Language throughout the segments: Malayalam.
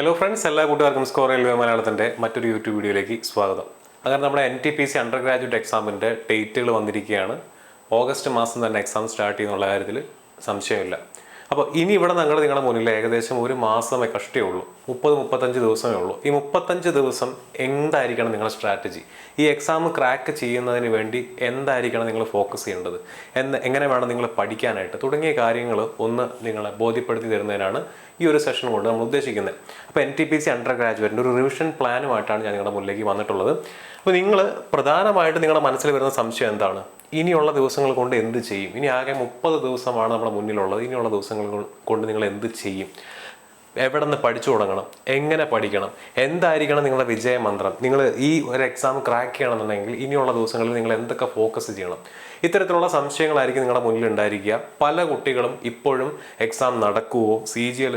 ഹലോ ഫ്രണ്ട്സ് എല്ലാ കൂട്ടുകാർക്കും സ്കോർ റെയിൽവേ മലയാളത്തിന്റെ മറ്റൊരു യൂട്യൂബ് വീഡിയോയിലേക്ക് സ്വാഗതം. അങ്ങനെ നമ്മുടെ N T P C undergraduate എക്സാമിന്റെ ഡേറ്റുകൾ വന്നിരിക്കുകയാണ്. ഓഗസ്റ്റ് മാസം തന്നെ എക്സാം സ്റ്റാർട്ട് ചെയ്യുന്നുള്ള കാര്യത്തിൽ സംശയമില്ല. അപ്പോൾ ഇനി ഇവിടെ ഞങ്ങൾ നിങ്ങളുടെ മുന്നിൽ ഏകദേശം ഒരു മാസമേ കഷ്ടേ ഉള്ളൂ മുപ്പത് മുപ്പത്തഞ്ച് ദിവസമേ ഉള്ളൂ. ഈ മുപ്പത്തഞ്ച് ദിവസം എന്തായിരിക്കണം നിങ്ങളുടെ സ്ട്രാറ്റജി ഈ എക്സാം ക്രാക്ക് ചെയ്യുന്നതിന് വേണ്ടി എന്തായിരിക്കണം നിങ്ങൾ ഫോക്കസ് ചെയ്യേണ്ടത്? എന്ന് എങ്ങനെ വേണം നിങ്ങൾ പഠിക്കാനായിട്ട്? തുടങ്ങിയ കാര്യങ്ങൾ ഒന്ന് നിങ്ങളെ ബോധ്യപ്പെടുത്തി തരുന്നതിനാണ് ഈ ഒരു സെഷൻ കൊണ്ട് നമ്മൾ ഉദ്ദേശിക്കുന്നത്. അപ്പോൾ N T P C under ഗ്രാജുവേറ്റിന്റെ ഒരു റിവിഷൻ പ്ലാനുമായിട്ടാണ് ഞാൻ നിങ്ങളുടെ മുന്നിലേക്ക് വന്നിട്ടുള്ളത്. അപ്പോൾ നിങ്ങൾ പ്രധാനമായിട്ട് നിങ്ങളുടെ മനസ്സിൽ വരുന്ന സംശയം എന്താണ്? ഇനിയുള്ള ദിവസങ്ങൾ കൊണ്ട് എന്ത് ചെയ്യും? ഇനി ആകെ മുപ്പത് ദിവസമാണ് നമ്മുടെ മുന്നിലുള്ളത്. ഇനിയുള്ള ദിവസങ്ങൾ കൊണ്ട് നിങ്ങൾ എന്ത് ചെയ്യും? എവിടെ നിന്ന് പഠിച്ചു തുടങ്ങണം? എങ്ങനെ പഠിക്കണം? എന്തായിരിക്കണം നിങ്ങളുടെ വിജയമന്ത്രം? നിങ്ങൾ ഈ ഒരു എക്സാം ക്രാക്ക് ചെയ്യണമെന്നുണ്ടെങ്കിൽ ഇനിയുള്ള ദിവസങ്ങളിൽ നിങ്ങൾ എന്തൊക്കെ ഫോക്കസ് ചെയ്യണം? ഇത്തരത്തിലുള്ള സംശയങ്ങളായിരിക്കും നിങ്ങളുടെ മുന്നിൽ ഉണ്ടായിരിക്കുക. പല കുട്ടികളും ഇപ്പോഴും എക്സാം നടക്കുവോ? സി ജി എൽ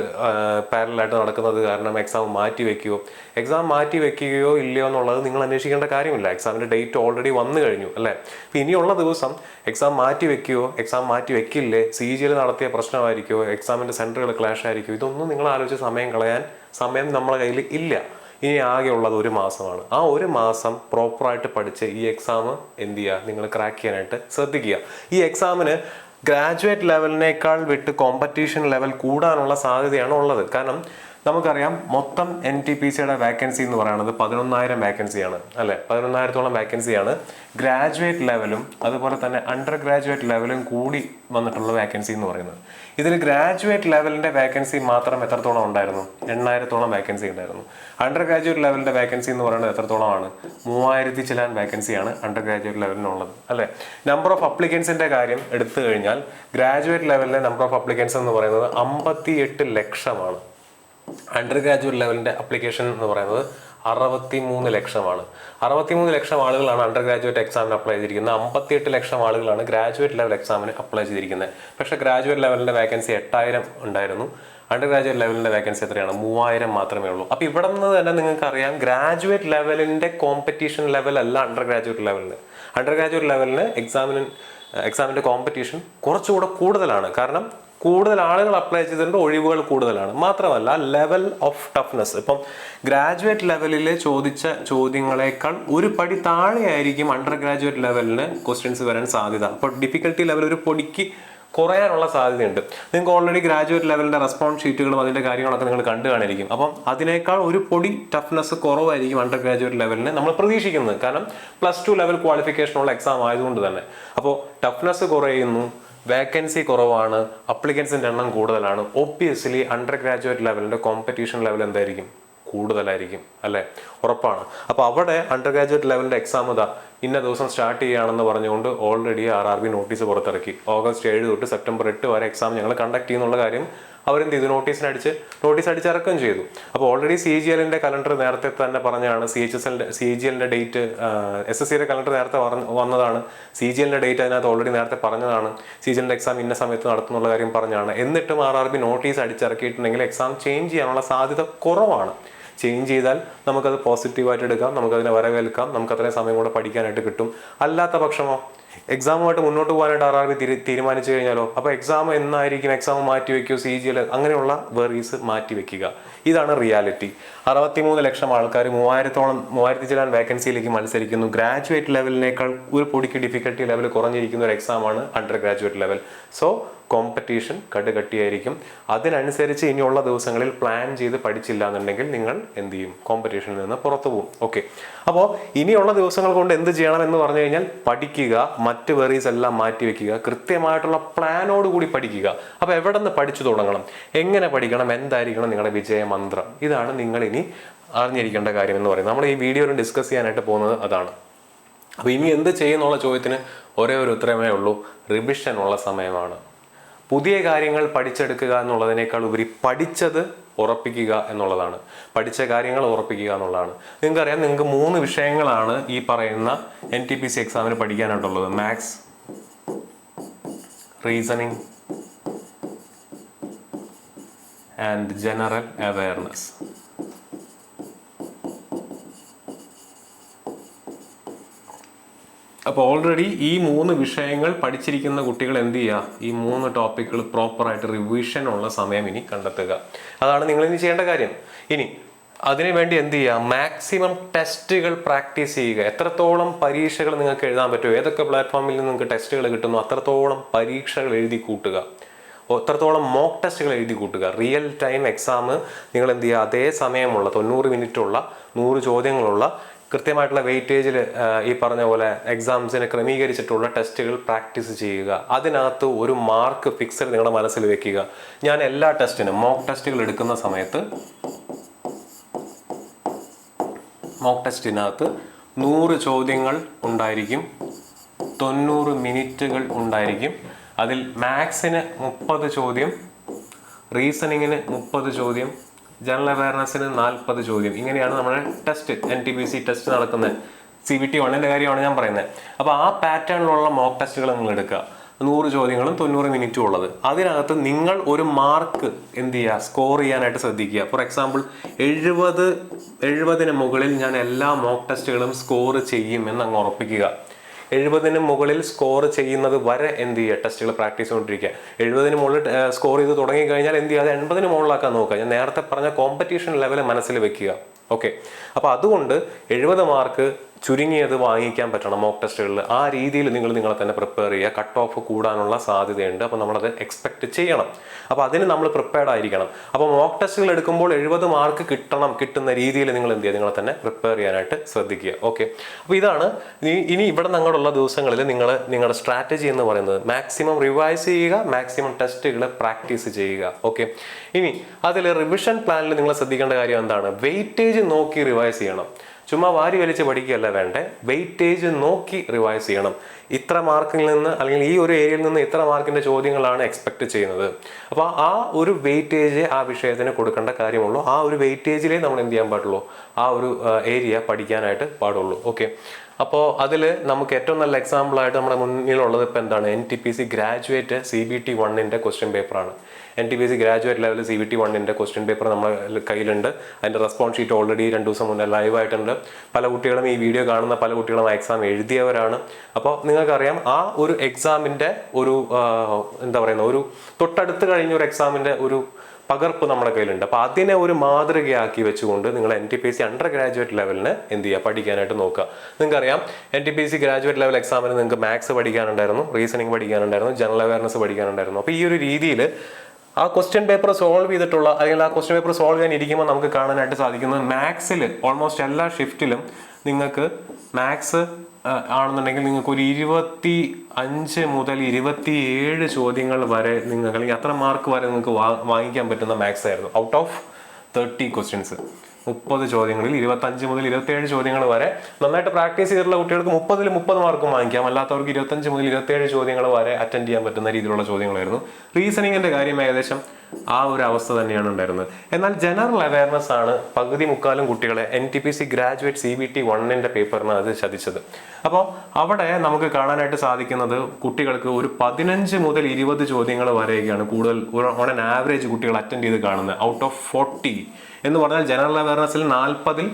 പാരലായിട്ട് നടക്കുന്നത് കാരണം എക്സാം മാറ്റി വയ്ക്കുകയോ എക്സാം മാറ്റി വെക്കുകയോ ഇല്ലയോ എന്നുള്ളത് നിങ്ങൾ അന്വേഷിക്കേണ്ട കാര്യമില്ല. എക്സാമിന്റെ ഡേറ്റ് ഓൾറെഡി വന്നു കഴിഞ്ഞു അല്ലേ? അപ്പം ഇനിയുള്ള ദിവസം എക്സാം മാറ്റി വയ്ക്കുകയോ എക്സാം മാറ്റി വെക്കില്ലേ? സി ജി എൽ നടത്തിയ പ്രശ്നമായിരിക്കുമോ എക്സാമിന്റെ സെന്ററുകൾ ക്ലാഷ് ആയിരിക്കുമോ ഇതൊന്നും നിങ്ങൾ ആലോചിച്ച് സമയം കളയാൻ സമയം നമ്മളെ കയ്യിൽ ഇല്ല. ഇനി ആകെ ഉള്ളത് ഒരു മാസമാണ്. ആ ഒരു മാസം പ്രോപ്പറായിട്ട് പഠിച്ച് ഈ എക്സാം എന്ത് ചെയ്യുക നിങ്ങൾ ക്രാക്ക് ചെയ്യാനായിട്ട് ശ്രദ്ധിക്കുക. ഈ എക്സാമിന് ഗ്രാജുവേറ്റ് ലെവലിനേക്കാൾ വിട്ട് കോമ്പറ്റീഷൻ ലെവൽ കൂടാനുള്ള സാധ്യതയാണ് ഉള്ളത്. കാരണം നമുക്കറിയാം മൊത്തം എൻ ടി പി സിയുടെ വാക്കൻസി എന്ന് പറയുന്നത് പതിനൊന്നായിരം വാക്കൻസിയാണ് അല്ലെ? പതിനൊന്നായിരത്തോളം വാക്കൻസിയാണ് ഗ്രാജുവേറ്റ് ലെവലും അതുപോലെ തന്നെ അണ്ടർ ഗ്രാജുവേറ്റ് ലെവലും കൂടി വന്നിട്ടുള്ള വാക്കൻസി എന്ന് പറയുന്നത്. ഇതിൽ ഗ്രാജുവേറ്റ് ലെവലിന്റെ വാക്കൻസി മാത്രം എത്രത്തോളം ഉണ്ടായിരുന്നു? എണ്ണായിരത്തോളം വാക്കൻസി ഉണ്ടായിരുന്നു. അണ്ടർ ഗ്രാജുവേറ്റ് ലെവലിന്റെ വാക്കൻസി എന്ന് പറയുന്നത് എത്രത്തോളമാണ്? മൂവായിരത്തി ചിലാൻ വാക്കൻസിയാണ് അണ്ടർ ഗ്രാജുവേറ്റ് ലെവലിനുള്ളത് അല്ലെ? നമ്പർ ഓഫ് അപ്ലിക്കൻസിന്റെ കാര്യം എടുത്തു കഴിഞ്ഞാൽ ഗ്രാജുവേറ്റ് ലെവലിലെ നമ്പർ ഓഫ് അപ്ലിക്കൻസ് എന്ന് പറയുന്നത് അമ്പത്തി ലക്ഷമാണ്. അണ്ടർ ഗ്രാജുവേറ്റ് ലെവലിന്റെ അപ്ലിക്കേഷൻ എന്ന് പറയുന്നത് അറുപത്തി മൂന്ന് ലക്ഷമാണ്. അറുപത്തി മൂന്ന് ലക്ഷം ആളുകളാണ് അണ്ടർ ഗ്രാജുവേറ്റ് എക്സാമിന് അപ്ലൈ ചെയ്തിരിക്കുന്നത്. അമ്പത്തിയെട്ട് ലക്ഷം ആളുകളാണ് ഗ്രാജുവേറ്റ് ലെവൽ എക്സാമിന് അപ്ലൈ ചെയ്തിരിക്കുന്നത്. പക്ഷേ ഗ്രാജുവേറ്റ് ലെവലിന്റെ വേക്കൻസി എട്ടായിരം ഉണ്ടായിരുന്നു. അണ്ടർ ഗ്രാജുവേറ്റ് ലെവലിന്റെ വേക്കൻസി എത്രയാണ്? മൂവായിരം മാത്രമേ ഉള്ളൂ. അപ്പോൾ ഇവിടെ നിന്ന് തന്നെ നിങ്ങൾക്ക് അറിയാം ഗ്രാജുവേറ്റ് ലെവലിന്റെ കോമ്പറ്റീഷൻ ലെവൽ അല്ല അണ്ടർ ഗ്രാജുവേറ്റ് ലെവലിന് അണ്ടർ ഗ്രാജുവേറ്റ് ലെവലിന് എക്സാമിന് എക്സാമിന്റെ കോമ്പറ്റീഷൻ കുറച്ചുകൂടെ കൂടുതലാണ്. കാരണം കൂടുതൽ ആളുകൾ അപ്ലൈ ചെയ്തിട്ടുണ്ട് ഒഴിവുകൾ കൂടുതലാണ്. മാത്രമല്ല ലെവൽ ഓഫ് ടഫ്നെസ് ഇപ്പം ഗ്രാജുവേറ്റ് ലെവലിൽ ചോദിച്ച ചോദ്യങ്ങളെക്കാൾ ഒരു പടി താഴെയായിരിക്കും അണ്ടർ ഗ്രാജുവേറ്റ് ലെവലിന് ക്വസ്റ്റ്യൻസ് വരാൻ സാധ്യത. അപ്പോൾ ഡിഫിക്കൽട്ടി ലെവൽ ഒരു പൊടിക്ക് കുറയാനുള്ള സാധ്യതയുണ്ട്. നിങ്ങൾക്ക് ഓൾറെഡി ഗ്രാജുവേറ്റ് ലെവലിന്റെ റെസ്പോൺസ് ഷീറ്റുകളും അതിന്റെ കാര്യങ്ങളൊക്കെ നിങ്ങൾ കണ്ടു കാണിരിക്കും. അപ്പം അതിനേക്കാൾ ഒരു പൊടി ടഫ്നെസ് കുറവായിരിക്കും അണ്ടർ ഗ്രാജുവേറ്റ് ലെവലിന് നമ്മൾ പ്രതീക്ഷിക്കുന്നത്. കാരണം പ്ലസ് ടു ലെവൽ ക്വാളിഫിക്കേഷനുള്ള എക്സാം ആയതുകൊണ്ട് തന്നെ. അപ്പോൾ ടഫ്നെസ് കുറയുന്നു വേക്കൻസി കുറവാണ് അപ്ലിക്കൻസിന്റെ എണ്ണം കൂടുതലാണ്. ഒബ്വിയസ്ലി അണ്ടർ ഗ്രാജുവേറ്റ് ലെവലിന്റെ കോമ്പറ്റീഷൻ ലെവൽ എന്തായിരിക്കും? കൂടുതലായിരിക്കും അല്ലേ? ഉറപ്പാണ്. അപ്പോൾ അവിടെ അണ്ടർ ഗ്രാജുവേറ്റ് ലെവലിന്റെ എക്സാം ഇതാ ഇന്ന ദിവസം സ്റ്റാർട്ട് ചെയ്യുകയാണെന്ന് പറഞ്ഞുകൊണ്ട് already R R B notice പുറത്തിറക്കി. ഓഗസ്റ്റ് ഏഴ് തൊട്ട് സെപ്റ്റംബർ എട്ട് വരെ എക്സാം ഞങ്ങൾ കണ്ടക്ട് ചെയ്യുന്നുള്ള കാര്യം അവരെന്ത് ചെയ്തു? നോട്ടീസിന് അടിച്ച് നോട്ടീസ് അടിച്ച് ഇറക്കുകയും ചെയ്തു. അപ്പോൾ ഓൾറെഡി സി ജി എല്ലിന്റെ കലണ്ടർ നേരത്തെ തന്നെ പറഞ്ഞാണ് സി എച്ച് എസ് എല്ലിന്റെ സി ജി എല്ലിന്റെ ഡേറ്റ് എസ് എസ് സിയുടെ കലണ്ടർ നേരത്തെ വന്നതാണ്. സി ജി എല്ലിന്റെ ഡേറ്റ് അതിനകത്ത് ഓൾറെഡി നേരത്തെ പറഞ്ഞതാണ്. സി ജി എല്ലിന്റെ എക്സാം ഇന്ന സമയത്ത് നടത്തുന്നുള്ള കാര്യം പറഞ്ഞാണ്. എന്നിട്ടും ആർ ആർ ബി നോട്ടീസ് അടിച്ചിറക്കിയിട്ടുണ്ടെങ്കിൽ എക്സാം ചേഞ്ച് ചെയ്യാനുള്ള സാധ്യത കുറവാണ്. ചേഞ്ച് ചെയ്താൽ നമുക്കത് പോസിറ്റീവായിട്ട് എടുക്കാം. നമുക്കതിനെ വരവേൽക്കാം. നമുക്ക് അത്രയും സമയം കൂടെ പഠിക്കാനായിട്ട് കിട്ടും. അല്ലാത്ത പക്ഷമോ? എക്സാമുമായിട്ട് മുന്നോട്ട് പോകാനായിട്ട് ആർ ആർ ബി തീരുമാനിച്ചു കഴിഞ്ഞാലോ? അപ്പോൾ എക്സാം എന്നായിരിക്കും? എക്സാം മാറ്റി വെക്കുക സി ജി എൽ അങ്ങനെയുള്ള വെറീസ് മാറ്റി വെക്കുക. ഇതാണ് റിയാലിറ്റി അറുപത്തിമൂന്ന് ലക്ഷം ആൾക്കാർ മൂവായിരത്തോളം മൂവായിരത്തി ചില വേക്കൻസിയിലേക്ക് മത്സരിക്കുന്നു. ഗ്രാജുവേറ്റ് ലെവലിനേക്കാൾ ഒരു പൊടിക്ക് ഡിഫിക്കൽട്ടി ലെവൽ കുറഞ്ഞിരിക്കുന്ന ഒരു എക്സാമാണ് undergraduate level so competition കടുകട്ടിയായിരിക്കും. അതിനനുസരിച്ച് ഇനിയുള്ള ദിവസങ്ങളിൽ പ്ലാൻ ചെയ്ത് പഠിച്ചില്ല എന്നുണ്ടെങ്കിൽ നിങ്ങൾ എന്ത് ചെയ്യും? കോമ്പറ്റീഷനിൽ നിന്ന് പുറത്തു പോകും. ഓക്കെ അപ്പോൾ ഇനിയുള്ള ദിവസങ്ങൾ കൊണ്ട് എന്ത് ചെയ്യണം എന്ന് പറഞ്ഞു കഴിഞ്ഞാൽ പഠിക്കുക മറ്റ് വെറീസ് എല്ലാം മാറ്റി വെക്കുക കൃത്യമായിട്ടുള്ള പ്ലാനോട് കൂടി പഠിക്കുക. അപ്പോൾ എവിടെ നിന്ന് പഠിച്ചു തുടങ്ങണം? എങ്ങനെ പഠിക്കണം? എന്തായിരിക്കണം നിങ്ങളുടെ വിജയമന്ത്രം ഇതാണ് നിങ്ങൾ ഇനി അറിഞ്ഞിരിക്കേണ്ട കാര്യം എന്ന് പറയുന്നത്. നമ്മൾ ഈ വീഡിയോയിൽ ഡിസ്കസ് ചെയ്യാനായിട്ട് പോകുന്നത് അതാണ്. അപ്പോൾ ഇനി എന്ത് ചെയ്യുന്നുള്ള ചോദ്യത്തിന് ഒരേ ഒരു ഉത്തരമേ ഉള്ളൂ. റിവിഷൻ ഉള്ള സമയമാണ്. പുതിയ കാര്യങ്ങൾ പഠിച്ചെടുക്കുക എന്നുള്ളതിനേക്കാൾ ഉപരി പഠിച്ചത് ഉറപ്പിക്കുക എന്നുള്ളതാണ്. പഠിച്ച കാര്യങ്ങൾ ഉറപ്പിക്കുക എന്നുള്ളതാണ്. നിങ്ങൾക്കറിയാം നിങ്ങൾക്ക് മൂന്ന് വിഷയങ്ങളാണ് ഈ പറയുന്ന എൻ ടി പി സി എക്സാമിന് പഠിക്കാനായിട്ടുള്ളത്. Maths reasoning and general awareness അപ്പോൾ ഓൾറെഡി ഈ മൂന്ന് വിഷയങ്ങൾ പഠിച്ചിരിക്കുന്ന കുട്ടികൾ എന്ത് ചെയ്യുക ഈ മൂന്ന് ടോപ്പിക്കുകൾ പ്രോപ്പറായിട്ട് റിവിഷൻ ഉള്ള സമയം ഇനി കണ്ടെത്തുക. അതാണ് നിങ്ങൾ ഇനി ചെയ്യേണ്ട കാര്യം. ഇനി അതിനുവേണ്ടി എന്ത് ചെയ്യുക മാക്സിമം ടെസ്റ്റുകൾ പ്രാക്ടീസ് ചെയ്യുക. എത്രത്തോളം പരീക്ഷകൾ നിങ്ങൾക്ക് എഴുതാൻ പറ്റുമോ? ഏതൊക്കെ പ്ലാറ്റ്ഫോമിൽ നിന്ന് നിങ്ങൾക്ക് ടെസ്റ്റുകൾ കിട്ടുന്നു? അത്രത്തോളം പരീക്ഷകൾ എഴുതി കൂട്ടുക. എത്രത്തോളം മോക്ക് ടെസ്റ്റുകൾ എഴുതി കൂട്ടുക. റിയൽ ടൈം എക്സാം നിങ്ങൾ എന്ത് ചെയ്യുക അതേ സമയമുള്ള തൊണ്ണൂറ് മിനിറ്റുള്ള നൂറ് ചോദ്യങ്ങളുള്ള കൃത്യമായിട്ടുള്ള വെയിറ്റേജിൽ ഈ പറഞ്ഞ പോലെ എക്സാംസിന് ക്രമീകരിച്ചിട്ടുള്ള ടെസ്റ്റുകൾ പ്രാക്ടീസ് ചെയ്യുക. അതിനകത്ത് ഒരു മാർക്ക് ഫിക്സഡ് നിങ്ങളുടെ മനസ്സിൽ വെക്കുക. ഞാൻ എല്ലാ ടെസ്റ്റിനും മോക്ക് ടെസ്റ്റുകൾ എടുക്കുന്ന സമയത്ത് മോക്ക് ടെസ്റ്റിനകത്ത് നൂറ് ചോദ്യങ്ങൾ ഉണ്ടായിരിക്കും. തൊണ്ണൂറ് മിനിറ്റുകൾ ഉണ്ടായിരിക്കും. അതിൽ മാത്സിന് മുപ്പത് ചോദ്യം റീസണിങ്ങിന് മുപ്പത് ചോദ്യം ജനറൽ അവയർനെസ്സിന് നാൽപ്പത് ചോദ്യം. ഇങ്ങനെയാണ് നമ്മുടെ test N T B C test നടക്കുന്നത് സി ബി ടി വണ്ണിന്റെ കാര്യമാണ് ഞാൻ പറയുന്നത് അപ്പോൾ ആ പാറ്റേണിലുള്ള മോക്ക് ടെസ്റ്റുകൾ നിങ്ങൾ എടുക്കുക നൂറ് ചോദ്യങ്ങളും തൊണ്ണൂറ് മിനിറ്റും ഉള്ളത്. അതിനകത്ത് നിങ്ങൾ ഒരു മാർക്ക് എന്ത് ചെയ്യുക സ്കോർ ചെയ്യാനായിട്ട് ശ്രദ്ധിക്കുക. ഫോർ എക്സാമ്പിൾ എഴുപത് എഴുപതിന് മുകളിൽ ഞാൻ എല്ലാ മോക്ക് ടെസ്റ്റുകളും സ്കോർ ചെയ്യും എന്ന് അങ്ങ് ഉറപ്പിക്കുക. എഴുപതിന് മുകളിൽ സ്കോർ ചെയ്യുന്നത് വരെ എന്ത് ചെയ്യുക? ടെസ്റ്റുകൾ പ്രാക്ടീസ് ചെയ്തുകൊണ്ടിരിക്കുക. എഴുപതിന് മുകളിൽ സ്കോർ ചെയ്ത് തുടങ്ങി കഴിഞ്ഞാൽ എന്ത് ചെയ്യുക? അത് എൺപതിന് മുകളിലാക്കാൻ നോക്കുക. ഞാൻ നേരത്തെ പറഞ്ഞ കോമ്പറ്റീഷൻ ലെവൽ മനസ്സിൽ വെക്കുക. ഓക്കെ അപ്പോൾ അതുകൊണ്ട് എഴുപത് മാർക്ക് ചുരുങ്ങിയത് വാങ്ങിക്കാൻ പറ്റണം മോക്ക് ടെസ്റ്റുകളിൽ ആ രീതിയിൽ നിങ്ങൾ നിങ്ങളെ തന്നെ പ്രിപ്പയർ ചെയ്യുക. കട്ട് ഓഫ് കൂടാനുള്ള സാധ്യതയുണ്ട്. അപ്പോൾ നമ്മളത് എക്സ്പെക്ട് ചെയ്യണം. അപ്പോൾ അതിന് നമ്മൾ പ്രിപ്പയർഡ് ആയിരിക്കണം. അപ്പോൾ മോക്ക് ടെസ്റ്റുകൾ എടുക്കുമ്പോൾ എഴുപത് മാർക്ക് കിട്ടണം കിട്ടുന്ന രീതിയിൽ നിങ്ങൾ എന്ത് ചെയ്യുക? നിങ്ങളെ തന്നെ പ്രിപ്പയർ ചെയ്യാനായിട്ട് ശ്രദ്ധിക്കുക. ഓക്കെ അപ്പോൾ ഇതാണ് ഇനി- ഇവിടെ നിങ്ങളുള്ള ദിവസങ്ങളിൽ നിങ്ങൾ നിങ്ങളുടെ സ്ട്രാറ്റജി എന്ന് പറയുന്നത്. മാക്സിമം റിവൈസ് ചെയ്യുക മാക്സിമം ടെസ്റ്റുകൾ പ്രാക്ടീസ് ചെയ്യുക. ഓക്കെ ഇനി അതിൽ റിവിഷൻ പ്ലാനിൽ നിങ്ങൾ ശ്രദ്ധിക്കേണ്ട കാര്യം എന്താണ്? വെയിറ്റേജ് നോക്കി റിവൈസ് ചെയ്യണം. ചുമ്മാ വാരി വലിച്ച് പഠിക്കുകയല്ല വേണ്ടേ. വെയിറ്റേജ് നോക്കി റിവൈസ് ചെയ്യണം. ഇത്ര മാർക്കിൽ നിന്ന് അല്ലെങ്കിൽ ഈ ഒരു ഏരിയയിൽ നിന്ന് ഇത്ര മാർക്കിന്റെ ചോദ്യങ്ങളാണ് എക്സ്പെക്ട് ചെയ്യുന്നത്. അപ്പോൾ ആ ഒരു വെയിറ്റേജ് ആ വിഷയത്തിന് കൊടുക്കേണ്ട കാര്യമുള്ളൂ. ആ ഒരു വെയിറ്റേജിലേ നമ്മൾ എന്ത് ചെയ്യാൻ പാടുള്ളൂ? ആ ഒരു ഏരിയ പഠിക്കാനായിട്ട് പാടുള്ളൂ. ഓക്കെ. അപ്പോൾ അതിൽ നമുക്ക് ഏറ്റവും നല്ല എക്സാമ്പിളായിട്ട് നമ്മുടെ മുന്നിലുള്ളത് ഇപ്പോൾ എന്താണ്? N T P C graduate C B T വണ്ണിന്റെ ക്വസ്റ്റ്യൻ പേപ്പറാണ് N T P C graduate level C B T വണ്ണിന്റെ ക്വസ്റ്റ്യൻ പേപ്പർ നമ്മുടെ കയ്യിലുണ്ട്. അതിന്റെ റെസ്പോൺസ് ഷീറ്റ് ഓൾറെഡി രണ്ട് ദിവസം മുന്നേ ലൈവ് ആയിട്ടുണ്ട്. പല കുട്ടികളും ഈ വീഡിയോ കാണുന്ന പല കുട്ടികളും ആ എക്സാം എഴുതിയവരാണ്. അപ്പോൾ നിങ്ങൾക്കറിയാം ആ ഒരു എക്സാമിന്റെ ഒരു എന്താ പറയുന്ന ഒരു തൊട്ടടുത്ത് കഴിഞ്ഞ ഒരു എക്സാമിന്റെ ഒരു പകർപ്പ് നമ്മുടെ കയ്യിലുണ്ട്. അപ്പോൾ അതിനെ ഒരു മാതൃകയാക്കി വെച്ചുകൊണ്ട് നിങ്ങൾ N T P C undergraduate ലെവലിന് എന്ത് ചെയ്യുക? പഠിക്കാനായിട്ട് നോക്കുക. നിങ്ങൾക്കറിയാം N T P C graduate level എക്സാമിന് നിങ്ങൾക്ക് മാത്സ് പഠിക്കാനുണ്ടായിരുന്നു റീസണിങ് പഠിക്കാനുണ്ടായിരുന്നു ജനറൽ അവയർനെസ് പഠിക്കാനുണ്ടായിരുന്നു. അപ്പോൾ ഈ ഒരു രീതിയിൽ ആ ക്വസ്റ്റ്യൻ പേപ്പർ സോൾവ് ചെയ്തിട്ടുള്ള അല്ലെങ്കിൽ ആ ക്വസ്റ്റ്യൻ പേപ്പർ സോൾവ് ചെയ്യാൻ ഇരിക്കുമ്പോൾ നമുക്ക് കാണാനായിട്ട് സാധിക്കുന്നത് മാത്സിൽ ഓൾമോസ്റ്റ് എല്ലാ ഷിഫ്റ്റിലും നിങ്ങൾക്ക് മാത്സ് ആണെന്നുണ്ടെങ്കിൽ നിങ്ങൾക്ക് ഒരു ഇരുപത്തി അഞ്ച് മുതൽ ഇരുപത്തി ഏഴ് ചോദ്യങ്ങൾ വരെ നിങ്ങൾക്ക് അല്ലെങ്കിൽ അത്ര മാർക്ക് വരെ നിങ്ങൾക്ക് വാങ്ങിക്കാൻ പറ്റുന്ന മാത്സ് ആയിരുന്നു. ഔട്ട് ഓഫ് തേർട്ടി ക്വസ്റ്റ്യൻസ് മുപ്പത് ചോദ്യങ്ങളിൽ ഇരുപത്തഞ്ച് മുതൽ ഇരുപത്തിയേഴ് ചോദ്യങ്ങൾ വരെ നന്നായിട്ട് പ്രാക്ടീസ് ചെയ്തിട്ടുള്ള കുട്ടികൾക്ക് മുപ്പതിൽ മുപ്പത് മാർക്കും വാങ്ങിക്കാം. അല്ലാത്തവർക്ക് ഇരുപത്തഞ്ച് മുതൽ ഇരുപത്തിയേഴ് ചോദ്യങ്ങൾ വരെ അറ്റൻഡ് ചെയ്യാൻ പറ്റുന്ന രീതിയിലുള്ള ചോദ്യങ്ങളായിരുന്നു. റീസണിങ്ങിന്റെ കാര്യം ഏകദേശം ആ ഒരു അവസ്ഥ തന്നെയാണ് ഉണ്ടായിരുന്നത്. എന്നാൽ ജനറൽ അവയർനെസ് ആണ് പകുതി മുക്കാലും കുട്ടികളെ N T P C graduate C B T വണ്ണിന്റെ പേപ്പറിന് അത് ചതിച്ചത്. അപ്പോൾ അവിടെ നമുക്ക് കാണാനായിട്ട് സാധിക്കുന്നത് കുട്ടികൾക്ക് ഒരു പതിനഞ്ച് മുതൽ ഇരുപത് ചോദ്യങ്ങൾ വരെയൊക്കെയാണ് കൂടുതൽ ഓൺ ആൻ ആവറേജ് കുട്ടികൾ അറ്റൻഡ് ചെയ്ത് കാണുന്നത്. ഔട്ട് ഓഫ് ഫോർട്ടി എന്ന് പറഞ്ഞാൽ ജനറൽ അവയർനെസ്സിൽ നാൽപ്പതിൽ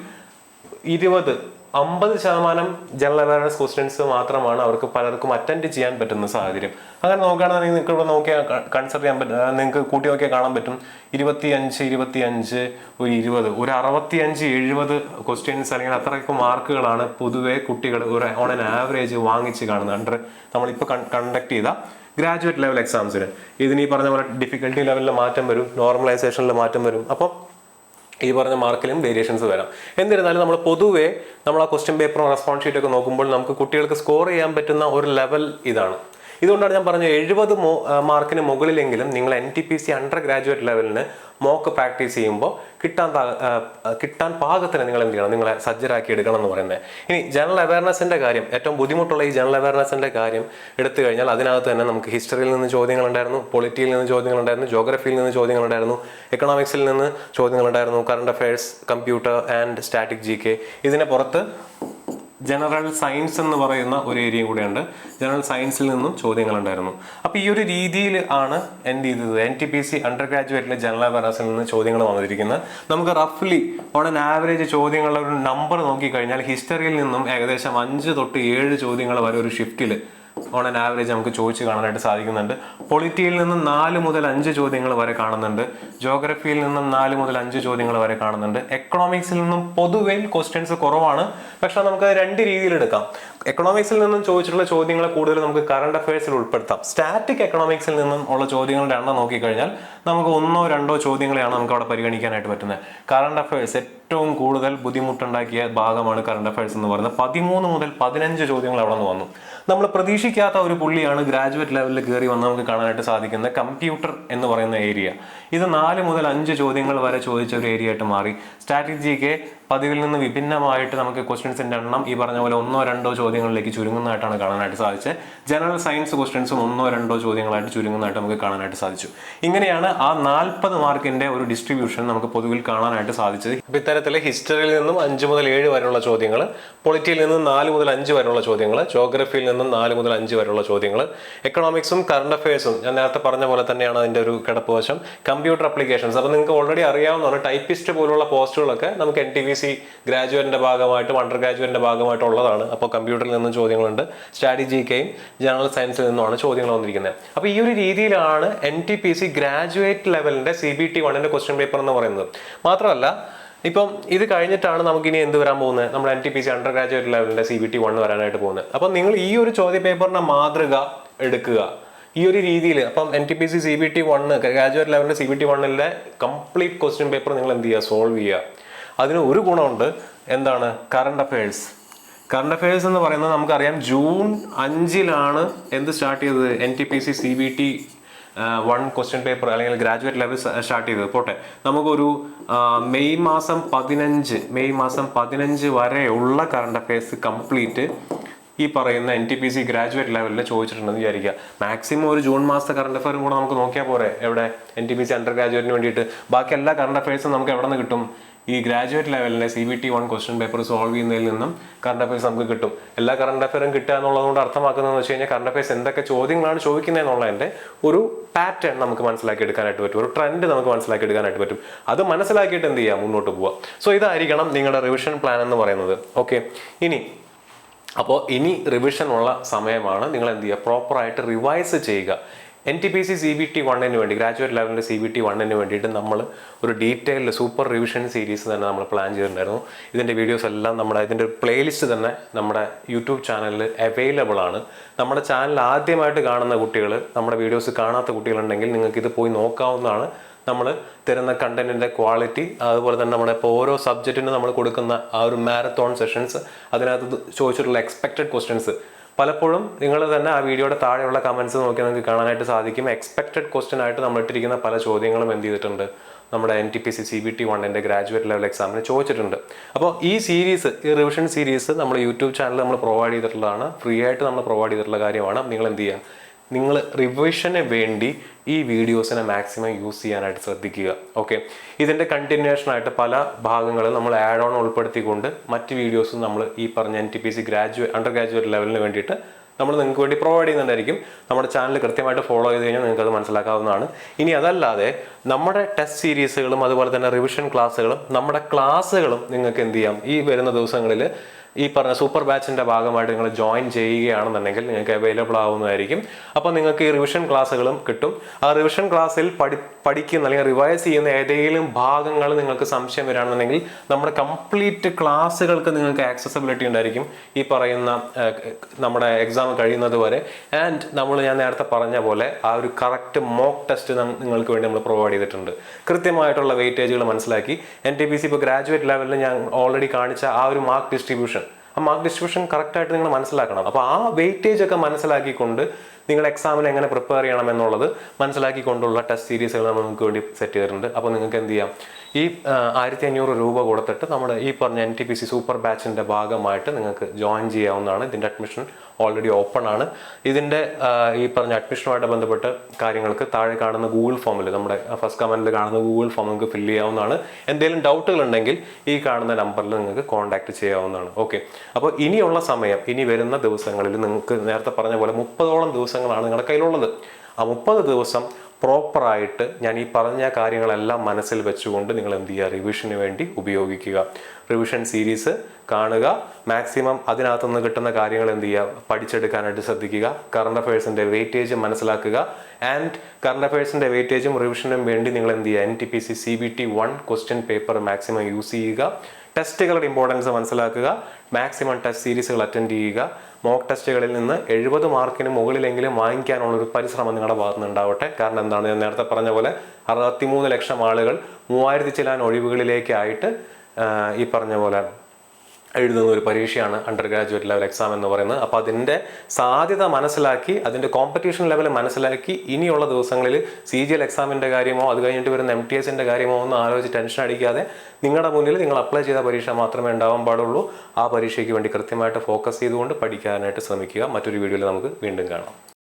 ഇരുപത് അമ്പത് ശതമാനം ജനറൽ അവയർനെസ് ക്വസ്റ്റ്യൻസ് മാത്രമാണ് അവർക്ക് പലർക്കും അറ്റൻഡ് ചെയ്യാൻ പറ്റുന്ന സാഹചര്യം. അങ്ങനെ നോക്കുകയാണെന്നുണ്ടെങ്കിൽ നിങ്ങൾക്ക് ഇവിടെ നോക്കിയാൽ കൺസർ ചെയ്യാൻ പറ്റും. നിങ്ങൾക്ക് കൂട്ടി നോക്കിയാൽ കാണാൻ പറ്റും. ഇരുപത്തി അഞ്ച് ഇരുപത്തി അഞ്ച് ഒരു ഇരുപത് ഒരു അറുപത്തി അഞ്ച് എഴുപത് ക്വസ്റ്റ്യൻസ് അല്ലെങ്കിൽ അത്രയ്ക്ക് മാർക്കുകളാണ് പൊതുവെ കുട്ടികൾ ഒരു ഓൺ ആൻ ആവറേജ് വാങ്ങിച്ച് കാണുന്നത്. അണ്ടർ നമ്മളിപ്പോൾ കണ്ടക്ട് ചെയ്ത ഗ്രാജുവേറ്റ് ലെവൽ എക്സാംസിന് ഇതിന് ഈ പറഞ്ഞ പോലെ ഡിഫിക്കൽട്ടി ലെവലിൽ മാറ്റം വരും നോർമലൈസേഷനിൽ മാറ്റം വരും. അപ്പം ഈ പറഞ്ഞ മാർക്കിലും വേരിയേഷൻസ് വരാം. എന്നിരുന്നാലും നമ്മൾ പൊതുവേ നമ്മൾ ആ ക്വസ്റ്റ്യൻ പേപ്പറും റെസ്പോൺസ് ഷീറ്റൊക്കെ നോക്കുമ്പോൾ നമുക്ക് കുട്ടികൾക്ക് സ്കോർ ചെയ്യാൻ പറ്റുന്ന ഒരു ലെവൽ ഇതാണ്. ഇതുകൊണ്ടാണ് ഞാൻ പറഞ്ഞത് എഴുപത് മാർക്കിന് മുകളിലെങ്കിലും നിങ്ങൾ N T P C under graduate ലെവലിന് mock practice ചെയ്യുമ്പോൾ കിട്ടാൻ കിട്ടാൻ പാകത്തിന് നിങ്ങൾ എന്ത് ചെയ്യണം? നിങ്ങളെ സജ്ജരാക്കി എടുക്കണം എന്ന് പറയുന്നത്. ഇനി ജനറൽ അവയർനെസ്സിന്റെ കാര്യം ഏറ്റവും ബുദ്ധിമുട്ടുള്ള ഈ ജനറൽ അവയർനെസ്സിന്റെ കാര്യം എടുത്തു കഴിഞ്ഞാൽ അതിനകത്ത് തന്നെ നമുക്ക് ഹിസ്റ്ററിയിൽ നിന്ന് ചോദ്യങ്ങളുണ്ടായിരുന്നു പൊളിറ്റിയിൽ നിന്ന് ചോദ്യങ്ങളുണ്ടായിരുന്നു ജോഗ്രഫിയിൽ നിന്ന് ചോദ്യങ്ങളുണ്ടായിരുന്നു എക്കണോമിക്സിൽ നിന്ന് ചോദ്യങ്ങളുണ്ടായിരുന്നു current affairs computer and static G K ഇതിനെ പുറത്ത് ജനറൽ സയൻസ് എന്ന് പറയുന്ന ഒരു ഏരിയയും കൂടെയുണ്ട്. ജനറൽ സയൻസിൽ നിന്നും ചോദ്യങ്ങൾ ചോദ്യങ്ങളുണ്ടായിരുന്നു. അപ്പോൾ ഈ ഒരു രീതിയിൽ ആണ് എന്ത് ചെയ്തത്? N T P C under ഗ്രാജുവേറ്റിലെ general അവയർനെസ്സിൽ നിന്ന് ചോദ്യങ്ങൾ വന്നിരിക്കുന്നത്. നമുക്ക് റഫ്ലി ഓൺ ആൻ ആവറേജ് ചോദ്യങ്ങളുടെ ഒരു നമ്പർ നോക്കിക്കഴിഞ്ഞാൽ ഹിസ്റ്ററിയിൽ നിന്നും ഏകദേശം അഞ്ച് തൊട്ട് ഏഴ് ചോദ്യങ്ങൾ വരെ ഒരു ഷിഫ്റ്റിൽ ഓൺ ആൻ ആവറേജ് നമുക്ക് ചോദിച്ച് കാണാനായിട്ട് സാധിക്കുന്നുണ്ട്. പൊളിറ്റിയിൽ നിന്നും നാല് മുതൽ അഞ്ച് ചോദ്യങ്ങൾ വരെ കാണുന്നുണ്ട്. ജോഗ്രഫിയിൽ നിന്നും നാല് മുതൽ അഞ്ച് ചോദ്യങ്ങൾ വരെ കാണുന്നുണ്ട്. എക്കണോമിക്സിൽ നിന്നും പൊതുവെ ക്വസ്റ്റ്യൻസ് കുറവാണ്. പക്ഷേ നമുക്ക് രണ്ട് രീതിയിൽ എടുക്കാം. എക്കണോമിക്സിൽ നിന്നും ചോദിച്ചിട്ടുള്ള ചോദ്യങ്ങളെ കൂടുതൽ നമുക്ക് കറണ്ട് അഫയേഴ്സിൽ ഉൾപ്പെടുത്താം. സ്റ്റാറ്റിക് എക്കണോമിക്സിൽ നിന്നും ഉള്ള ചോദ്യങ്ങളുടെ എണ്ണം നോക്കിക്കഴിഞ്ഞാൽ നമുക്ക് ഒന്നോ രണ്ടോ ചോദ്യങ്ങളെയാണ് നമുക്ക് അവിടെ പരിഗണിക്കാനായിട്ട് പറ്റുന്നത്. കറണ്ട് അഫയേഴ്സ് ഏറ്റവും കൂടുതൽ ബുദ്ധിമുട്ടുണ്ടാക്കിയ ഭാഗമാണ് കറണ്ട് അഫയേഴ്സ് എന്ന് പറയുന്നത്. പതിമൂന്ന് മുതൽ പതിനഞ്ച് ചോദ്യങ്ങൾ അവിടെ നിന്ന് വന്നു. നമ്മൾ പ്രതീക്ഷിക്കാത്ത ഒരു പുള്ളിയാണ് ഗ്രാജുവേറ്റ് ലെവലിൽ കയറി വന്ന് നമുക്ക് കാണാനായിട്ട് സാധിക്കുന്നത് കമ്പ്യൂട്ടർ എന്ന് പറയുന്ന ഏരിയ ഇത് നാല് മുതൽ അഞ്ച് ചോദ്യങ്ങൾ വരെ ചോദിച്ച ഒരു ഏരിയ ആയിട്ട് മാറി. സ്ട്രാറ്റജിക്ക് പതിവിൽ നിന്ന് വിഭിന്നമായിട്ട് നമുക്ക് ക്വസ്റ്റ്യൻസിന്റെ എണ്ണം ഈ പറഞ്ഞ പോലെ ഒന്നോ രണ്ടോ ചോദ്യങ്ങളിലേക്ക് ചുരുങ്ങുന്നതായിട്ടാണ് കാണാനായിട്ട് സാധിച്ചത്. ജനറൽ സയൻസ് ക്വസ്റ്റ്യൻസും ഒന്നോ രണ്ടോ ചോദ്യങ്ങളായിട്ട് ചുരുങ്ങുന്നതായിട്ട് നമുക്ക് കാണാനായിട്ട് സാധിച്ചു. ഇങ്ങനെയാണ് ആ നാൽപ്പത് മാർക്കിന്റെ ഒരു ഡിസ്ട്രിബ്യൂഷൻ നമുക്ക് പൊതുവിൽ കാണാനായിട്ട് സാധിച്ചത്. അപ്പോൾ ഇത്തരത്തിൽ ഹിസ്റ്ററിയിൽ നിന്നും അഞ്ച് മുതൽ ഏഴ് വരെയുള്ള ചോദ്യങ്ങൾ പൊളിറ്റിയിൽ നിന്നും നാല് മുതൽ അഞ്ച് വരെയുള്ള ചോദ്യങ്ങൾ ജോഗ്രഫിയിൽ നിന്നും നാല് മുതൽ അഞ്ച് വരെയുള്ള ചോദ്യങ്ങൾ എക്കണോമിക്സും കറണ്ട് അഫയേഴ്സും ഞാൻ നേരത്തെ പറഞ്ഞ പോലെ തന്നെയാണ് അതിന്റെ ഒരു കിടപ്പ് വശം. കമ്പ്യൂട്ടർ അപ്ലിക്കേഷൻസ് അപ്പോൾ നിങ്ങൾക്ക് ഓൾറെഡി അറിയാവുന്നതാണ് ടൈപ്പിസ്റ്റ് പോലുള്ള പോസ്റ്റുകളൊക്കെ നമുക്ക് എൻ ടി വി സി ഗ്രാജുവേറ്റിന്റെ ഭാഗമായിട്ടും അണ്ടർ ഗ്രാജുവേറ്റിന്റെ ഭാഗമായിട്ടുള്ളതാണ് അപ്പോൾ കമ്പ്യൂട്ടറിൽ നിന്നും ചോദ്യങ്ങളുണ്ട്. സ്ട്രാറ്റജി കെയും ജനറൽ സയൻസിൽ നിന്നുമാണ് ചോദ്യങ്ങൾ വന്നിരിക്കുന്നത്. അപ്പോൾ ഈ ഒരു രീതിയിലാണ് N T P C graduate ലെവലിന്റെ C B T വണ്ണിന്റെ ക്വസ്റ്റ്യൻ പേപ്പർ എന്ന് പറയുന്നത്. മാത്രമല്ല ഇപ്പം ഇത് കഴിഞ്ഞിട്ടാണ് നമുക്ക് ഇനി എന്ത് വരാൻ പോകുന്നത്? നമ്മുടെ N T P C under graduate ലെവലിന്റെ C B T one വരാനായിട്ട് പോകുന്നത്. അപ്പം നിങ്ങൾ ഈ ഒരു ചോദ്യ പേപ്പറിന്റെ മാതൃക എടുക്കുക. ഈ ഒരു രീതിയിൽ അപ്പം N T P C C B T one graduate ലെവലിന്റെ C B T വണ്ണിലെ കംപ്ലീറ്റ് ക്വസ്റ്റ്യൻ പേപ്പർ നിങ്ങൾ എന്ത് ചെയ്യുക? സോൾവ് ചെയ്യുക. അതിന് ഒരു ഗുണമുണ്ട്. എന്താണ്? കറണ്ട് അഫയേഴ്സ് കറണ്ട് അഫയേഴ്സ് എന്ന് പറയുന്നത് നമുക്കറിയാം ജൂൺ അഞ്ചിലാണ് എന്ത് സ്റ്റാർട്ട് ചെയ്തത്? N T P C C B T one question paper അല്ലെങ്കിൽ ഗ്രാജുവേറ്റ് ലെവൽ സ്റ്റാർട്ട് ചെയ്തത്. പോട്ടെ. നമുക്കൊരു മെയ് മാസം പതിനഞ്ച് മെയ് മാസം പതിനഞ്ച് വരെ ഉള്ള കറണ്ട് അഫയേഴ്സ് കംപ്ലീറ്റ് ഈ പറയുന്ന N T P C graduate ലെവലിൽ ചോദിച്ചിട്ടുണ്ടെന്ന് വിചാരിക്കുക. മാക്സിമം ഒരു ജൂൺ മാസത്തെ കറണ്ട് അഫയറും കൂടെ നമുക്ക് നോക്കിയാൽ പോരെ. എവിടെ? N T P C under ഗ്രാജുവേറ്റിന് വേണ്ടിയിട്ട്. ബാക്കി എല്ലാ കറണ്ട് അഫയേഴ്സും നമുക്ക് എവിടെ നിന്ന് കിട്ടും? ഈ graduate ലെവലിലെ C B T one question paper solve ചെയ്യുന്നതിൽ നിന്നും കറണ്ട് അഫയേഴ്സ് നമുക്ക് കിട്ടും. എല്ലാ കറണ്ട് അഫയറും കിട്ടുക എന്നുള്ളതുകൊണ്ട് അർത്ഥമാക്കുന്നതെന്ന് വെച്ച് കഴിഞ്ഞാൽ കറണ്ട് അഫയേഴ്സ് എന്തൊക്കെ ചോദ്യങ്ങളാണ് ചോദിക്കുന്നത് എന്നുള്ളതിന്റെ ഒരു പാറ്റേൺ നമുക്ക് മനസ്സിലാക്കി എടുക്കാനായിട്ട് പറ്റും. ഒരു ട്രെൻഡ് നമുക്ക് മനസ്സിലാക്കി എടുക്കാനായിട്ട് പറ്റും. അത് മനസ്സിലാക്കിയിട്ട് എന്ത് ചെയ്യാം? മുന്നോട്ട് പോവുക സോ ഇതായിരിക്കണം നിങ്ങളുടെ റിവിഷൻ പ്ലാൻ എന്ന് പറയുന്നത്. ഓക്കെ ഇനി അപ്പോൾ ഇനി റിവിഷൻ ഉള്ള സമയമാണ് നിങ്ങൾ എന്ത് ചെയ്യുക? പ്രോപ്പറായിട്ട് റിവൈസ് ചെയ്യുക. N T P C C B T വണ്ണിന് വേണ്ടി ഗ്രാജുവേറ്റ് ലെവലിന്റെ സി ബി ടി വണ്ണിന് വേണ്ടിയിട്ട് നമ്മൾ ഒരു ഡീറ്റെയിൽഡ് സൂപ്പർ റിവിഷൻ സീരീസ് തന്നെ നമ്മൾ പ്ലാൻ ചെയ്തിട്ടുണ്ടായിരുന്നു. ഇതിന്റെ വീഡിയോസ് എല്ലാം നമ്മുടെ ഇതിന്റെ പ്ലേലിസ്റ്റ് തന്നെ നമ്മുടെ യൂട്യൂബ് ചാനലിൽ അവൈലബിൾ ആണ്. നമ്മുടെ ചാനൽ ആദ്യമായിട്ട് കാണുന്ന കുട്ടികൾ നമ്മുടെ വീഡിയോസ് കാണാത്ത കുട്ടികളുണ്ടെങ്കിൽ നിങ്ങൾക്ക് ഇത് പോയി നോക്കാവുന്നതാണ്. നമ്മൾ തരുന്ന കണ്ടന്റിന്റെ ക്വാളിറ്റി അതുപോലെ തന്നെ നമ്മുടെ ഇപ്പോൾ ഓരോ സബ്ജക്റ്റിനും നമ്മൾ കൊടുക്കുന്ന ആ ഒരു മാരത്തോൺ സെഷൻസ് അതിനകത്ത് ചോദിച്ചിട്ടുള്ള എക്സ്പെക്റ്റഡ് ക്വസ്റ്റ്യൻസ് പലപ്പോഴും നിങ്ങൾ തന്നെ ആ വീഡിയോയുടെ താഴെയുള്ള കമൻസ് നോക്കി നിങ്ങൾക്ക് കാണാനായിട്ട് സാധിക്കും. എക്സ്പെക്റ്റഡ് ക്വസ്റ്റ്യൻ ആയിട്ട് നമ്മൾ ഇട്ടിരിക്കുന്ന പല ചോദ്യങ്ങളും എന്ത് ചെയ്തിട്ടുണ്ട്? നമ്മുടെ N T P C C B T വണ്ണിന്റെ ഗ്രാജുവേറ്റ് ലെവൽ എക്സാമിന് ചോദിച്ചിട്ടുണ്ട്. അപ്പോൾ ഈ സീരീസ് ഈ റിവിഷൻ സീരീസ് നമ്മൾ യൂട്യൂബ് ചാനൽ നമ്മൾ പ്രൊവൈഡ് ചെയ്തിട്ടുള്ളതാണ്. ഫ്രീ ആയിട്ട് നമ്മൾ പ്രൊവൈഡ് ചെയ്തിട്ടുള്ള കാര്യമാണ്. നിങ്ങൾ എന്ത് ചെയ്യുക? നിങ്ങൾ റിവിഷന് വേണ്ടി ഈ വീഡിയോസിനെ മാക്സിമം യൂസ് ചെയ്യാനായിട്ട് ശ്രദ്ധിക്കുക ഓക്കെ ഇതിന്റെ കണ്ടിന്യൂഷൻ ആയിട്ട് പല ഭാഗങ്ങളും നമ്മൾ ആഡ് ഓൺ ഉൾപ്പെടുത്തിക്കൊണ്ട് മറ്റ് വീഡിയോസും നമ്മൾ ഈ പറഞ്ഞ N T P C graduate under graduate ലെവലിന് വേണ്ടിയിട്ട് നമ്മൾ നിങ്ങൾക്ക് വേണ്ടി പ്രൊവൈഡ് ചെയ്യുന്നുണ്ടായിരിക്കും. നമ്മുടെ ചാനൽ കൃത്യമായിട്ട് ഫോളോ ചെയ്ത് കഴിഞ്ഞാൽ നിങ്ങൾക്ക് അത് മനസ്സിലാക്കാവുന്നതാണ്. ഇനി അതല്ലാതെ നമ്മുടെ ടെസ്റ്റ് സീരീസുകളും അതുപോലെ തന്നെ റിവിഷൻ ക്ലാസ്സുകളും നമ്മുടെ ക്ലാസ്സുകളും നിങ്ങൾക്ക് എന്ത് ചെയ്യാം? ഈ വരുന്ന ദിവസങ്ങളിൽ ഈ പറഞ്ഞ സൂപ്പർ ബാച്ചിന്റെ ഭാഗമായിട്ട് നിങ്ങൾ ജോയിൻ ചെയ്യുകയാണെന്നുണ്ടെങ്കിൽ നിങ്ങൾക്ക് അവൈലബിൾ ആവുന്നതായിരിക്കും. അപ്പോൾ നിങ്ങൾക്ക് ഈ റിവിഷൻ ക്ലാസ്സുകളും കിട്ടും. ആ റിവിഷൻ ക്ലാസ്സിൽ പഠി പഠിക്കുന്ന അല്ലെങ്കിൽ റിവൈസ് ചെയ്യുന്ന ഏതെങ്കിലും ഭാഗങ്ങൾ നിങ്ങൾക്ക് സംശയം വരാണെന്നുണ്ടെങ്കിൽ നമ്മുടെ കംപ്ലീറ്റ് ക്ലാസ്സുകൾക്ക് നിങ്ങൾക്ക് ആക്സസബിലിറ്റി ഉണ്ടായിരിക്കും. ഈ പറയുന്ന നമ്മുടെ എക്സാം കഴിയുന്നത് വരെ. ആൻഡ് നമ്മൾ ഞാൻ നേരത്തെ പറഞ്ഞ പോലെ ആ ഒരു കറക്റ്റ് മോക്ക് ടെസ്റ്റ് നിങ്ങൾക്ക് വേണ്ടി നമ്മൾ പ്രൊവൈഡ് ചെയ്തിട്ടുണ്ട്. കൃത്യമായിട്ടുള്ള വെയിറ്റേജുകൾ മനസ്സിലാക്കി. എൻ ടി പി സി ഇപ്പോൾ ഗ്രാജുവേറ്റ് ലെവലിൽ ഞാൻ ഓൾറെഡി കാണിച്ച ആ ഒരു മാർക്ക് ഡിസ്ട്രിബ്യൂഷൻ ആ മാർക്ക് ഡിസ്ട്രിബ്യൂഷൻ കറക്റ്റായിട്ട് നിങ്ങൾ മനസ്സിലാക്കണം. അപ്പോൾ ആ വെയിറ്റേജ് ഒക്കെ മനസ്സിലാക്കിക്കൊണ്ട് നിങ്ങൾ എക്സാമിന് എങ്ങനെ പ്രിപ്പയർ ചെയ്യണം എന്നുള്ളത് മനസ്സിലാക്കിക്കൊണ്ടുള്ള ടെസ്റ്റ് സീരീസുകൾ നമുക്ക് വേണ്ടി സെറ്റ് ചെയ്തിട്ടുണ്ട്. അപ്പോൾ നിങ്ങൾക്ക് എന്ത് ചെയ്യാം? ഈ ആയിരത്തി അഞ്ഞൂറ് രൂപ കൊടുത്തിട്ട് നമ്മുടെ ഈ പറഞ്ഞ N T P C super ബാച്ചിന്റെ ഭാഗമായിട്ട് നിങ്ങൾക്ക് ജോയിൻ ചെയ്യാവുന്നതാണ് ഇതിന്റെ അഡ്മിഷൻ ഓൾറെഡി ഓപ്പൺ ആണ്. ഇതിന്റെ ഈ പറഞ്ഞ അഡ്മിഷനുമായിട്ട് ബന്ധപ്പെട്ട് കാര്യങ്ങൾക്ക് താഴെ കാണുന്ന ഗൂഗിൾ ഫോമിൽ നമ്മുടെ ഫസ്റ്റ് കമന്റിൽ കാണുന്ന ഗൂഗിൾ ഫോം നിങ്ങൾക്ക് ഫില്ല് ചെയ്യാവുന്നതാണ്. എന്തെങ്കിലും ഡൗട്ടുകൾ ഉണ്ടെങ്കിൽ ഈ കാണുന്ന നമ്പറിൽ നിങ്ങൾക്ക് കോൺടാക്ട് ചെയ്യാവുന്നതാണ്. ഓക്കെ അപ്പോൾ ഇനിയുള്ള സമയം ഇനി വരുന്ന ദിവസങ്ങളിൽ നിങ്ങൾക്ക് നേരത്തെ പറഞ്ഞ പോലെ മുപ്പതോളം ദിവസങ്ങളാണ് നിങ്ങളുടെ കയ്യിലുള്ളത്. ആ മുപ്പത് ദിവസം പ്രോപ്പറായിട്ട് ഞാൻ ഈ പറഞ്ഞ കാര്യങ്ങളെല്ലാം മനസ്സിൽ വെച്ചുകൊണ്ട് നിങ്ങൾ എന്ത് ചെയ്യുക? റിവിഷന് വേണ്ടി ഉപയോഗിക്കുക. റിവിഷൻ സീരീസ് കാണുക. മാക്സിമം അതിനകത്തു നിന്ന് കിട്ടുന്ന കാര്യങ്ങൾ എന്ത് ചെയ്യുക? പഠിച്ചെടുക്കാനായിട്ട് ശ്രദ്ധിക്കുക. കറണ്ട് അഫയേഴ്സിന്റെ വെയിറ്റേജ് മനസ്സിലാക്കുക. ആൻഡ് കറണ്ട് അഫയേഴ്സിന്റെ വെയിറ്റേജും റിവിഷനും വേണ്ടി നിങ്ങൾ എന്ത് ചെയ്യുക? N T P C C B T one question paper maximum use ചെയ്യുക. ടെസ്റ്റുകളുടെ ഇമ്പോർട്ടൻസ് മനസ്സിലാക്കുക. മാക്സിമം ടെസ്റ്റ് സീരീസുകൾ അറ്റൻഡ് ചെയ്യുക. മോക്ക് ടെസ്റ്റുകളിൽ നിന്ന് എഴുപത് മാർക്കിന് മുകളിലെങ്കിലും വാങ്ങിക്കാനുള്ള ഒരു പരിശ്രമം നിങ്ങളുടെ ഭാഗത്ത് ഉണ്ടാവട്ടെ കാരണം എന്താണ്? ഞാൻ നേരത്തെ പറഞ്ഞ പോലെ അറുപത്തിമൂന്ന് ലക്ഷം ആളുകൾ മൂവായിരത്തി ചിലാൻ ഒഴിവുകളിലേക്കായിട്ട് ഈ പറഞ്ഞ പോലെ എഴുതുന്ന ഒരു പരീക്ഷയാണ് അണ്ടർ ഗ്രാജുവേറ്റ് ലെവൽ എക്സാം എന്ന് പറയുന്നത്. അപ്പോൾ അതിന്റെ സാധ്യത മനസ്സിലാക്കി അതിന്റെ കോമ്പറ്റീഷൻ ലെവൽ മനസ്സിലാക്കി ഇനിയുള്ള ദിവസങ്ങളിൽ സി ജി എൽ എക്സാമിന്റെ കാര്യമോ അത് കഴിഞ്ഞിട്ട് വരുന്ന എം ടി എസിന്റെ കാര്യമോ ഒന്നും ആലോചിച്ച് ടെൻഷൻ അടിക്കാതെ നിങ്ങളുടെ മുന്നിൽ നിങ്ങൾ അപ്ലൈ ചെയ്ത പരീക്ഷ മാത്രമേ ഉണ്ടാവാൻ പാടുള്ളൂ. ആ പരീക്ഷയ്ക്ക് വേണ്ടി കൃത്യമായിട്ട് ഫോക്കസ് ചെയ്തുകൊണ്ട് പഠിക്കാനായിട്ട് ശ്രമിക്കുക. മറ്റൊരു വീഡിയോയിൽ നമുക്ക് വീണ്ടും കാണാം.